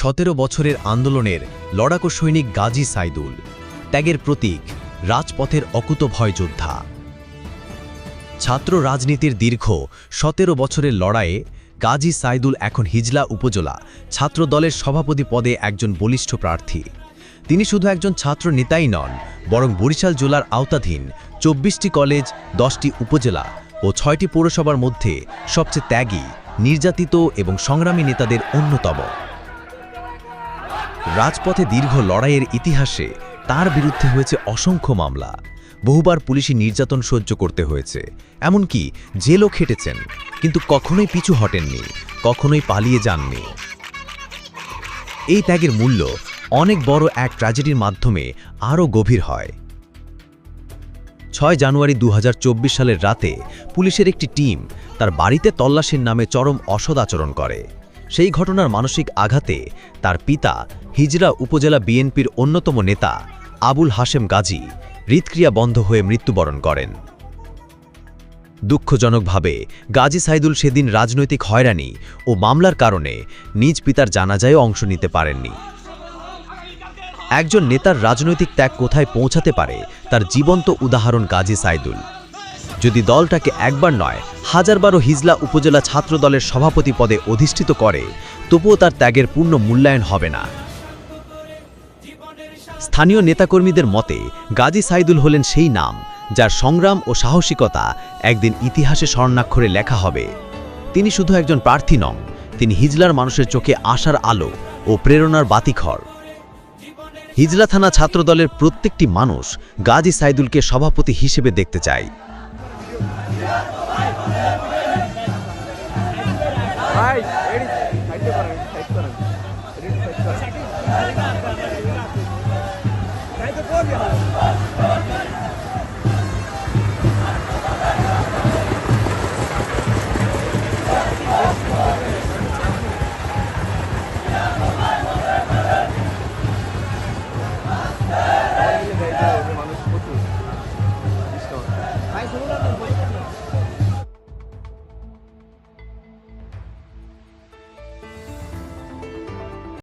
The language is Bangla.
সতেরো বছরের আন্দোলনের লড়াকু সৈনিক গাজী সাইদুল, ত্যাগের প্রতীক, রাজপথের অকুতভয় যোদ্ধা। ছাত্র রাজনীতির দীর্ঘ সতেরো বছরের লড়াইয়ে গাজী সাইদুল এখন হিজলা উপজেলা ছাত্র দলের সভাপতি পদে একজন বলিষ্ঠ প্রার্থী। তিনি শুধু একজন ছাত্র নেতাই নন, বরং বরিশাল জেলার আওতাধীন চব্বিশটি কলেজ, দশটি উপজেলা ও ছয়টি পৌরসভার মধ্যে সবচেয়ে ত্যাগী, নির্যাতিত এবং সংগ্রামী নেতাদের অন্যতম। রাজপথে দীর্ঘ লড়াইয়ের ইতিহাসে তার বিরুদ্ধে হয়েছে অসংখ্য মামলা। বহুবার পুলিশি নির্যাতন সহ্য করতে হয়েছে। এমনকি জেলও খেটেছেন। কিন্তু কখনোই পিছু হটেননি, কখনোই পালিয়ে যাননি। এই ত্যাগের মূল্য অনেক বড় এক ট্র্যাজেডির মাধ্যমে আরও গভীর হয়। ছয় জানুয়ারি দু হাজার চব্বিশ সালের রাতে পুলিশের একটি টিম তার বাড়িতে তল্লাশির নামে চরম অসদাচরণ করে। সেই ঘটনার মানসিক আঘাতে তার পিতা হিজরা উপজেলা বিএনপির অন্যতম নেতা আবুল হাশেম গাজী হৃৎক্রিয়া বন্ধ হয়ে মৃত্যুবরণ করেন। দুঃখজনকভাবে গাজী সাইদুল সেদিন রাজনৈতিক হয়রানি ও মামলার কারণে নিজ পিতার জানাজায় অংশ নিতে পারেননি। একজন নেতার রাজনৈতিক ত্যাগ কোথায় পৌঁছাতে পারে তার জীবন্ত উদাহরণ গাজী সাইদুল। যদি দলটাকে একবার নয়, হাজারবারও হিজলা উপজেলা ছাত্র দলের সভাপতি পদে অধিষ্ঠিত করে, তবুও তার ত্যাগের পূর্ণ মূল্যায়ন হবে না। স্থানীয় নেতাকর্মীদের মতে, গাজী সাইদুল হলেন সেই নাম, যার সংগ্রাম ও সাহসিকতা একদিন ইতিহাসে স্বর্ণাক্ষরে লেখা হবে। তিনি শুধু একজন প্রার্থী নন, তিনি হিজলার মানুষের চোখে আশার আলো ও প্রেরণার বাতিঘর। হিজলা থানা ছাত্রদলের প্রত্যেকটি মানুষ গাজী সাইদুলকে সভাপতি হিসেবে দেখতে চায়। பாய் எடி கட்டி பாருங்க கட்டி பாருங்க